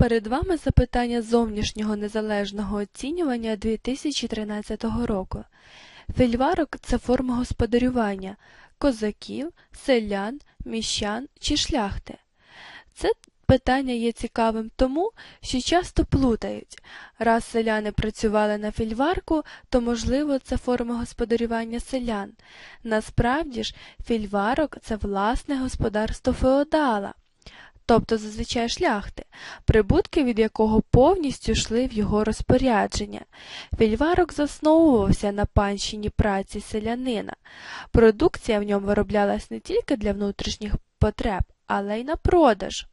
Перед вами запитання зовнішнього незалежного оцінювання 2013 року. Фільварок – це форма господарювання козаків, селян, міщан чи шляхти. Це питання є цікавим тому, що часто плутають. Раз селяни працювали на фільварку, то, можливо, це форма господарювання селян. Насправді ж, фільварок – це власне господарство феодала, тобто зазвичай шляхти, прибутки від якого повністю йшли в його розпорядження. Фільварок засновувався на панщині праці селянина. Продукція в ньому вироблялась не тільки для внутрішніх потреб, але й на продаж.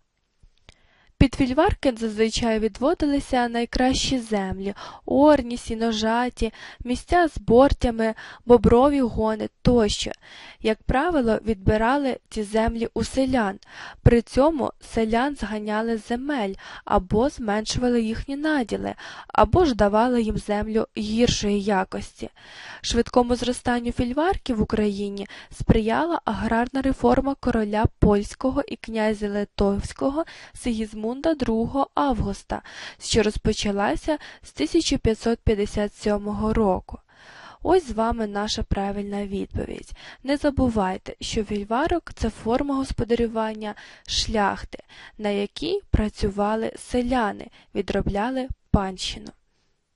Під фільварки зазвичай відводилися найкращі землі, орні, сіножаті, місця з бортями, боброві гони тощо. Як правило, відбирали ці землі у селян. При цьому селян зганяли земель або зменшували їхні наділи, або ж давали їм землю гіршої якості. Швидкому зростанню фільварки в Україні сприяла аграрна реформа короля польського і князя Литовського Сигізмунда II Августа, що розпочалася з 1557 року. Ось з вами наша правильна відповідь. Не забувайте, що вільварок – це форма господарювання шляхти, на якій працювали селяни, відробляли панщину.